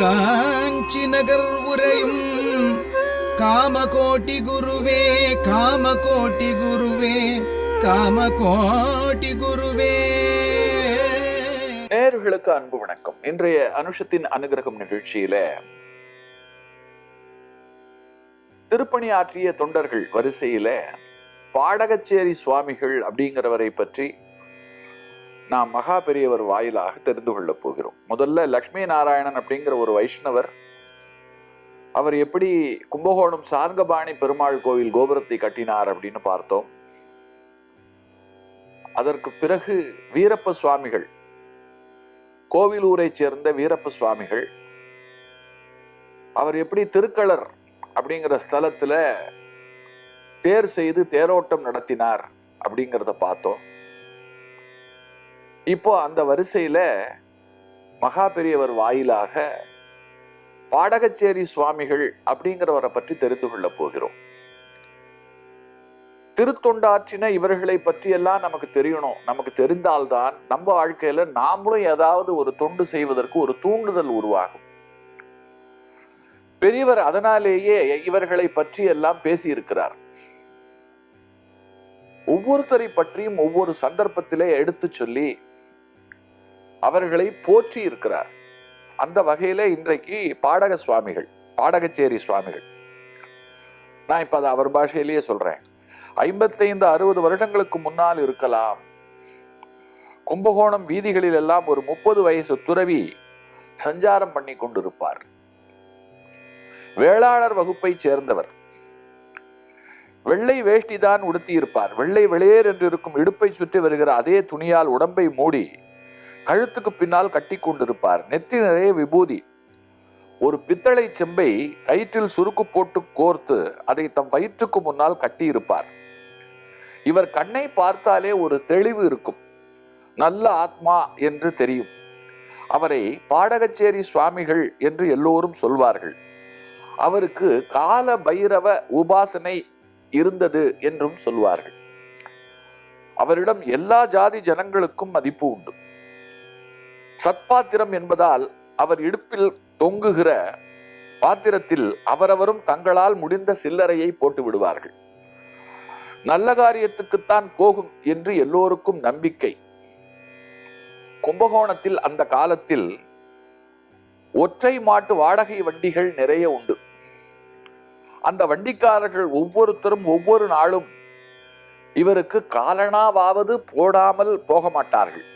காஞ்சி நகர் உரையும் காமகோட்டி குருவே காமகோட்டி குருவே காமகோட்டி குருவே. நேர்களுக்கு அன்பு வணக்கம். இன்றைய அனுஷத்தின் அனுகிரகம் நிகழ்ச்சியில திருப்பணி ஆற்றிய தொண்டர்கள் வரிசையில பாடகச்சேரி சுவாமிகள் அப்படிங்கிறவரை பற்றி நாம் மகா பெரியவர் வாயிலாக தெரிந்து கொள்ளப் போகிறோம். முதல்ல லக்ஷ்மி நாராயணன் அப்படிங்கிற ஒரு வைஷ்ணவர் அவர் எப்படி கும்பகோணம் சார்கபாணி பெருமாள் கோவில் கோபுரத்தை கட்டினார் அப்படின்னு பார்த்தோம். அதற்கு பிறகு வீரப்ப சுவாமிகள் கோவிலூரை சேர்ந்த வீரப்ப சுவாமிகள் அவர் எப்படி திருக்களர் அப்படிங்கிற ஸ்தலத்துல தேர் செய்து தேரோட்டம் நடத்தினார் அப்படிங்கிறத பார்த்தோம். இப்போ அந்த வரிசையில மகா பெரியவர் வாயிலாக பாடகச்சேரி சுவாமிகள் அப்படிங்கிறவரை பற்றி தெரிந்து கொள்ளப் போகிறோம். திருத்தொண்டாற்றின இவர்களை பற்றியெல்லாம் நமக்கு தெரியணும். நமக்கு தெரிந்தால்தான் நம்ம வாழ்க்கையில நாமளும் ஏதாவது ஒரு தொண்டு செய்வதற்கு ஒரு தூண்டுதல் உருவாகும். பெரியவர் அதனாலேயே இவர்களை பற்றி எல்லாம் பேசியிருக்கிறார். ஒவ்வொருத்தரை பற்றியும் ஒவ்வொரு சந்தர்ப்பத்திலே எடுத்து சொல்லி அவர்களை போற்றி இருக்கிறார். அந்த வகையில இன்றைக்கு பாடக சுவாமிகள் பாடகச்சேரி சுவாமிகள். நான் இப்ப அதை அவர் பாஷையிலேயே சொல்றேன். ஐம்பத்தைந்து அறுபது வருடங்களுக்கு முன்னால் இருக்கலாம். கும்பகோணம் வீதிகளில் எல்லாம் ஒரு முப்பது வயசு துறவி சஞ்சாரம் பண்ணி கொண்டிருப்பார். வேளாளர் வகுப்பை சேர்ந்தவர். வெள்ளை வேஷ்டி தான் உடுத்தியிருப்பார். வெள்ளை வெளியேர் என்று இருக்கும் இடுப்பை சுற்றி வருகிற அதே துணியால் உடம்பை மூடி கழுத்துக்கு பின்னால் கட்டி கொண்டிருப்பார். நெற்றி நிறைய விபூதி. ஒரு பித்தளை செம்பை கயிற்றில் சுருக்கு போட்டு கோர்த்து அதை தம் வயிற்றுக்கு முன்னால் கட்டியிருப்பார். இவர் கண்ணை பார்த்தாலே ஒரு தெளிவு இருக்கும். நல்ல ஆத்மா என்று தெரியும். அவரை பாடகச்சேரி சுவாமிகள் என்று எல்லோரும் சொல்வார்கள். அவருக்கு கால பைரவ உபாசனை இருந்தது என்றும் சொல்வார்கள். அவரிடம் எல்லா ஜாதி ஜனங்களுக்கும் மதிப்பு உண்டு. சத்பாத்திரம் என்பதால் அவர் இடுப்பில் தொங்குகிற பாத்திரத்தில் அவரவரும் தங்களால் முடிந்த சில்லறையை போட்டு விடுவார்கள். நல்ல காரியத்துக்குத்தான் போகும் என்று எல்லோருக்கும் நம்பிக்கை. கும்பகோணத்தில் அந்த காலத்தில் ஒற்றை மாட்டு வாடகை வண்டிகள் நிறைய உண்டு. அந்த வண்டிக்காரர்கள் ஒவ்வொருத்தரும் ஒவ்வொரு நாளும் இவருக்கு காலனாவாவது போடாமல் போக மாட்டார்கள்.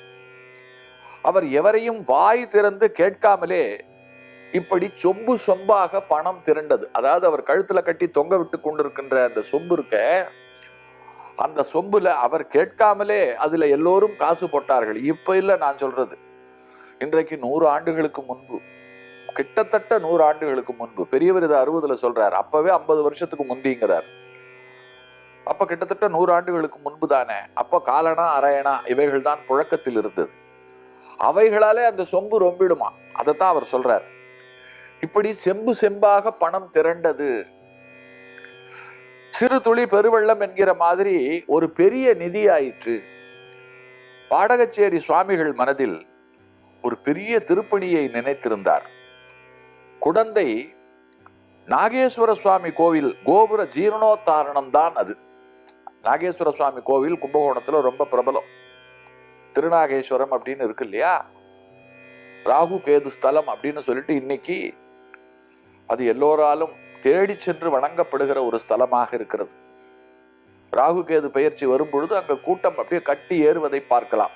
அவர் எவரையும் வாய் திறந்து கேட்காமலே இப்படி சொம்பு சொம்பாக பணம் திரண்டது. அதாவது அவர் கழுத்துல கட்டி தொங்க விட்டு கொண்டிருக்கின்ற அந்த சொம்பு இருக்க அந்த சொம்புல அவர் கேட்காமலே அதுல எல்லோரும் காசு போட்டார்கள். இப்ப இல்ல நான் சொல்றது. இன்றைக்கு நூறு ஆண்டுகளுக்கு முன்பு கிட்டத்தட்ட நூறு ஆண்டுகளுக்கு முன்பு பெரியவர் இது அறுபதுல சொல்றார். அப்பவே ஐம்பது வருஷத்துக்கு முந்திங்கிறார். அப்ப கிட்டத்தட்ட நூறு ஆண்டுகளுக்கு முன்பு தானே அப்ப காலனா அரையனா இவைகள் தான் புழக்கத்தில் இருந்தது. அவைகளாலே அந்த சொம்பு ரொம்பிடுமா? அதைத்தான் அவர் சொல்றார். இப்படி செம்பு செம்பாக பணம் திரண்டது. சிறு துளி பெருவெள்ளம் என்கிற மாதிரி ஒரு பெரிய நிதி ஆயிற்று பாடகச்சேரி சுவாமிகள் மனதில் ஒரு பெரிய திருப்பணியை நினைத்திருந்தார். குடந்தை நாகேஸ்வர சுவாமி கோவில் கோபுர ஜீரணோத்தாரணம் தான் அது. நாகேஸ்வர சுவாமி கோவில் கும்பகோணத்துல ரொம்ப பிரபலம். திருநாகேஸ்வரம் அப்படின்னு இருக்கு இல்லையா? ராகு கேது ஸ்தலம் அப்படின்னு சொல்லிட்டு இன்னைக்கு அது எல்லோராலும் தேடி சென்று வணங்கப்படுகிற ஒரு ஸ்தலமாக இருக்கிறது. ராகு கேது பயிற்சி வரும்பொழுது அங்க கூட்டம் அப்படியே கட்டி ஏறுவதை பார்க்கலாம்.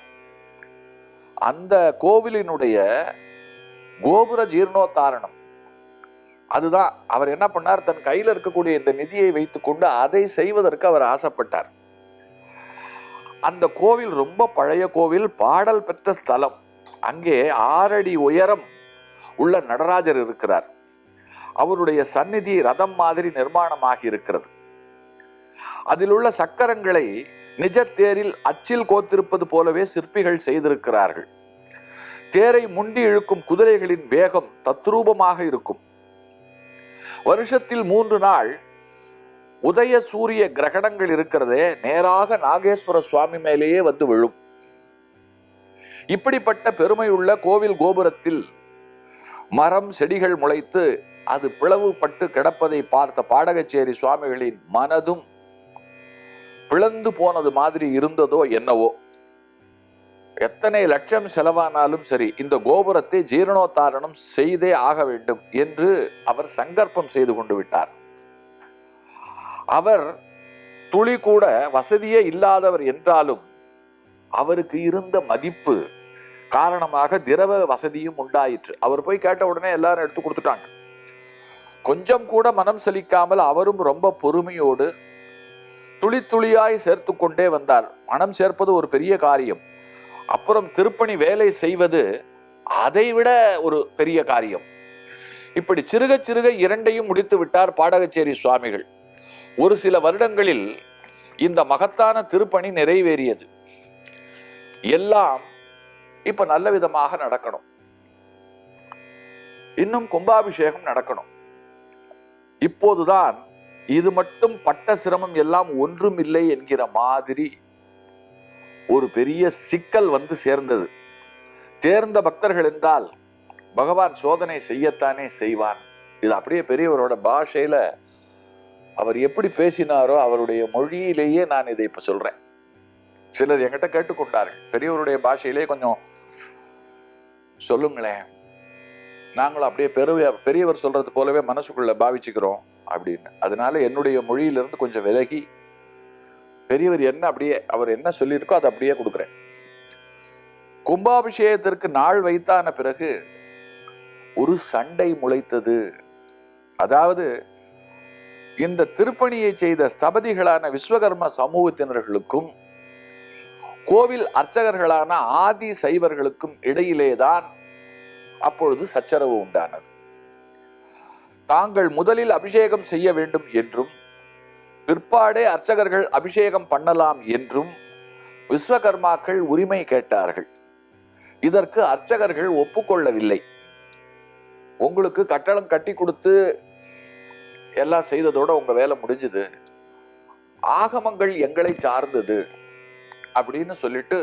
அந்த கோவிலினுடைய கோபுர ஜீர்ணோத்தாரணம். அதுதான் அவர் என்ன பண்ணார்? தன் கையில் இருக்கக்கூடிய இந்த நிதியை வைத்துக்கொண்டு அதை செய்வதற்கு அவர் ஆசைப்பட்டார். அந்த கோவில் ரொம்ப பழைய கோவில் பாடல் பெற்ற ஸ்தலம். அங்கே ஆறடி உயரம் உள்ள நடராஜர் இருக்கிறார். அவருடைய சந்நிதி ரதம் மாதிரி நிர்மாணமாகி இருக்கிறது. அதில் உள்ள சக்கரங்களை நிஜ தேரில் அச்சில் கோத்திருப்பது போலவே சிற்பிகள் செய்திருக்கிறார்கள். தேரை முண்டி இழுக்கும் குதிரைகளின் வேகம் தத்ரூபமாக இருக்கும். வருஷத்தில் மூன்று நாள் உதய சூரிய கிரகணங்கள் இருக்கிறதே நேராக நாகேஸ்வர சுவாமி மேலேயே வந்து விழும். இப்படிப்பட்ட பெருமையுள்ள கோவில் கோபுரத்தில் மரம் செடிகள் முளைத்து அது பிளவுபட்டு கிடப்பதை பார்த்த பாடகச்சேரி சுவாமிகளின் மனதும் பிளந்து போனது மாதிரி இருந்ததோ என்னவோ. எத்தனை லட்சம் செலவானாலும் சரி இந்த கோபுரத்தை ஜீரணோத்தாரணம் செய்தே ஆக வேண்டும் என்று அவர் சங்கற்பம் செய்து கொண்டு விட்டார். அவர் துளி கூட வசதியே இல்லாதவர் என்றாலும் அவருக்கு இருந்த மதிப்பு காரணமாக திரவ வசதியும் உண்டாயிற்று. அவர் போய் கேட்ட உடனே எல்லாரும் எடுத்து கொடுத்துட்டாங்க. கொஞ்சம் கூட மனம் செலிக்காமல் அவரும் ரொம்ப பொறுமையோடு துளி துளியாய் சேர்த்து கொண்டே வந்தார். மனம் சேர்ப்பது ஒரு பெரிய காரியம். அப்புறம் திருப்பணி வேலை செய்வது அதைவிட ஒரு பெரிய காரியம். இப்படி சிறுக சிறுக இரண்டையும் முடித்து விட்டார் பாடகச்சேரி சுவாமிகள். ஒரு சில வருடங்களில் இந்த மகத்தான திருப்பணி நிறைவேறியது. எல்லாம் இப்ப நல்ல விதமாக நடக்கணும். இன்னும் கும்பாபிஷேகம் நடக்கணும். இப்போதுதான் இது மட்டும் பட்ட சிரமம் எல்லாம் ஒன்றும் இல்லை என்கிற மாதிரி ஒரு பெரிய சிக்கல் வந்து சேர்ந்தது. தேர்ந்த பக்தர்கள் என்றால் பகவான் சோதனை செய்யத்தானே செய்வான். இது அப்படியே பெரியவரோட பாஷையில அவர் எப்படி பேசினாரோ அவருடைய மொழியிலேயே நான் இதை இப்போ சொல்றேன். சிலர் என்கிட்ட கேட்டுக்கொண்டார்கள். பெரியவருடைய பாஷையிலே கொஞ்சம் சொல்லுங்களேன். நாங்களும் அப்படியே பெரிய பெரியவர் சொல்றது போலவே மனசுக்குள்ள பாவிச்சுக்கிறோம் அப்படின்னு. அதனால என்னுடைய மொழியிலிருந்து கொஞ்சம் விலகி பெரியவர் என்ன அப்படியே அவர் என்ன சொல்லியிருக்கோ அதை அப்படியே கொடுக்குறேன். கும்பாபிஷேகத்திற்கு நாள் வைத்தான பிறகு ஒரு சண்டை முளைத்தது. அதாவது இந்த திருப்பணியை செய்த ஸ்தபதிகளான விஸ்வகர்ம சமூகத்தினர்களுக்கும் கோவில் அர்ச்சகர்களான ஆதி சைவர்களுக்கும் இடையிலேதான் அப்பொழுது சச்சரவு உண்டானது. தாங்கள் முதலில் அபிஷேகம் செய்ய வேண்டும் என்றும் பிற்பாடே அர்ச்சகர்கள் அபிஷேகம் பண்ணலாம் என்றும் விஸ்வகர்மாக்கள் உரிமை கேட்டார்கள். இதற்கு அர்ச்சகர்கள் ஒப்புக்கொள்ளவில்லை. உங்களுக்கு கட்டளம் கட்டி கொடுத்து எல்லாம் செய்ததோட உங்க வேலை முடிஞ்சது. ஆகமங்கள் எங்களை சார்ந்தது அப்படின்னு சொல்லிட்டு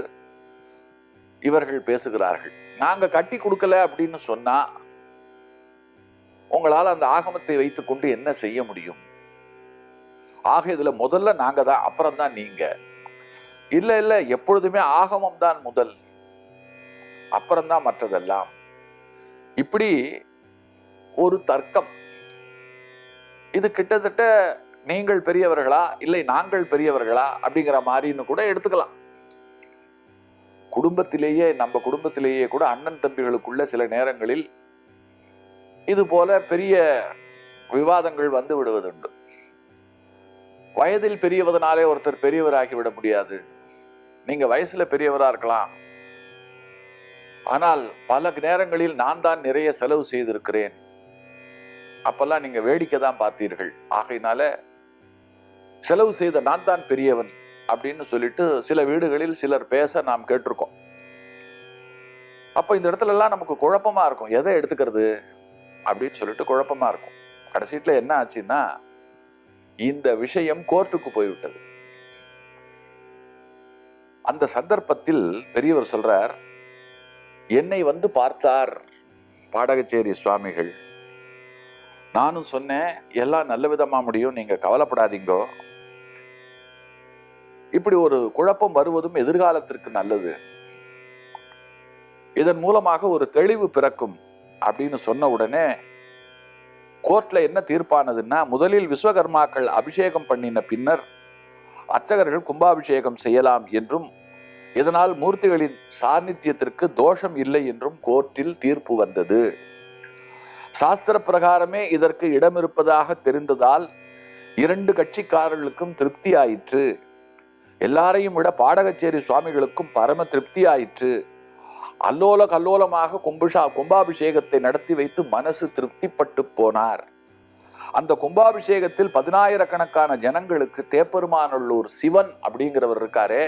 இவர்கள் பேசுகிறார்கள். நாங்க கட்டி கொடுக்கல அப்படின்னு சொன்னா உங்களால் அந்த ஆகமத்தை வைத்துக்கொண்டு என்ன செய்ய முடியும்? ஆக இதுல முதல்ல நாங்க தான் அப்புறம் தான் நீங்க. இல்ல இல்ல எப்பொழுதுமே ஆகமம் தான் முதல். அப்புறம்தான் மற்றதெல்லாம். இப்படி ஒரு தர்க்கம் இது கிட்டத்தட்ட நீங்கள் பெரியவர்களா? இல்லை நாங்கள் பெரியவர்களா? அப்படிங்கிற மாதிரின்னு கூட எடுத்துக்கலாம். குடும்பத்திலேயே நம்ம குடும்பத்திலேயே கூட அண்ணன் தம்பிகளுக்குள்ள சில நேரங்களில் இது போல பெரிய விவாதங்கள் வந்து விடுவதுண்டு. வயதில் பெரியவதனாலே ஒருத்தர் பெரியவராகி விட முடியாது. நீங்க வயசுல பெரியவரா இருக்கலாம். ஆனால் பல நேரங்களில் நான் தான் நிறைய செலவு செய்திருக்கிறேன். அப்பெல்லாம் நீங்க வேடிக்கை தான் பார்த்தீர்கள். ஆகையினால செலவு செய்த நான் தான் பெரியவன் அப்படின்னு சொல்லிட்டு சில வீடுகளில் சிலர் பேச நாம் கேட்டிருக்கோம். அப்போ இந்த இடத்துல எல்லாம் நமக்கு குழப்பமா இருக்கும். எதை எடுத்துக்கிறது அப்படின்னு சொல்லிட்டு குழப்பமா இருக்கும். கடைசீட்டில் என்ன ஆச்சுன்னா இந்த விஷயம் கோர்ட்டுக்கு போய்விட்டது. அந்த சந்தர்ப்பத்தில் பெரியவர் சொல்றார் என்னை வந்து பார்த்தார் பாடகச்சேரி சுவாமிகள். நானும் சொன்னேன் எல்லாம் நல்ல விதமாக முடியும் நீங்கள் கவலைப்படாதீங்கோ. இப்படி ஒரு குழப்பம் வருவதும் எதிர்காலத்திற்கு நல்லது. இதன் மூலமாக ஒரு தெளிவு பிறக்கும் அப்படின்னு சொன்ன உடனே கோர்ட்ல என்ன தீர்ப்பானதுன்னா முதலில் விஸ்வகர்மாக்கள் அபிஷேகம் பண்ணின பின்னர் அர்ச்சகர்கள் கும்பாபிஷேகம் செய்யலாம் என்றும் இதனால் மூர்த்திகளின் சாநித்தியத்திற்கு தோஷம் இல்லை என்றும் கோர்ட்டில் தீர்ப்பு வந்தது. சாஸ்திர பிரகாரமே இதற்கு இடம் இருப்பதாக தெரிந்ததால் இரண்டு கட்சிக்காரர்களுக்கும் திருப்தி ஆயிற்று எல்லாரையும் விட பாடகச்சேரி சுவாமிகளுக்கும் பரம திருப்தி ஆயிற்று அல்லோல கல்லோலமாக கும்புஷா கும்பாபிஷேகத்தை நடத்தி வைத்து மனசு திருப்திப்பட்டு போனார். அந்த கும்பாபிஷேகத்தில் பதினாயிரக்கணக்கான ஜனங்களுக்கு தேப்பெருமானல்லூர் சிவன் அப்படிங்கிறவர் இருக்காரே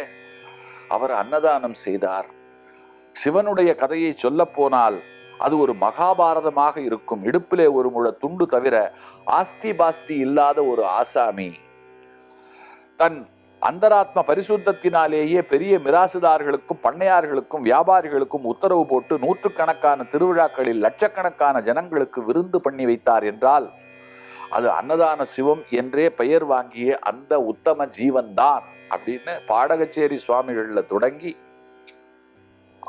அவர் அன்னதானம் செய்தார். சிவனுடைய கதையை சொல்லப்போனால் போனால் அது ஒரு மகாபாரதமாக இருக்கும். இடுப்பிலே ஒரு முழ துண்டு தவிர ஆஸ்தி பாஸ்தி இல்லாத ஒரு ஆசாமி. தன் அந்தராத்ம பரிசுத்தத்தினாலேயே பெரிய மிராசுதார்களுக்கும் பண்ணையார்களுக்கும் வியாபாரிகளுக்கும் உத்தரவு போட்டு நூற்றுக்கணக்கான திருவிழாக்களில் லட்சக்கணக்கான ஜனங்களுக்கு விருந்து பண்ணி வைத்தார் என்றால் அது அன்னதான சிவம் என்றே பெயர் வாங்கிய அந்த உத்தம ஜீவன்தான் அப்படின்னு பாடகச்சேரி சுவாமிகள்ல தொடங்கி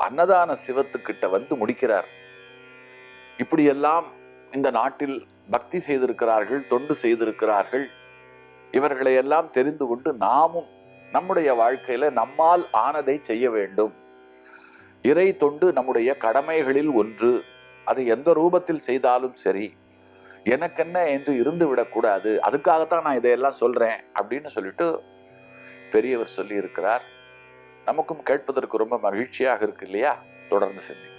அன்னதான சிவத்துக்கிட்ட வந்து முடிக்கிறார். இப்படியெல்லாம் இந்த நாட்டில் பக்தி செய்திருக்கிறார்கள் தொண்டு செய்திருக்கிறார்கள். இவர்களை எல்லாம் தெரிந்து கொண்டு நாமும் நம்முடைய வாழ்க்கையில நம்மால் ஆனதை செய்ய வேண்டும். இறை தொண்டு நம்முடைய கடமைகளில் ஒன்று. அதை எந்த ரூபத்தில் செய்தாலும் சரி எனக்கென்ன என்று இருந்து விடக்கூடாது அதுக்காகத்தான் நான் இதையெல்லாம் சொல்றேன் அப்படின்னு சொல்லிட்டு பெரியவர் சொல்லி இருக்கிறார் நமக்கும் கேட்பதற்கு ரொம்ப மகிழ்ச்சியாக இருக்கு இல்லையா? தொடர்ந்து சிந்திப்போம்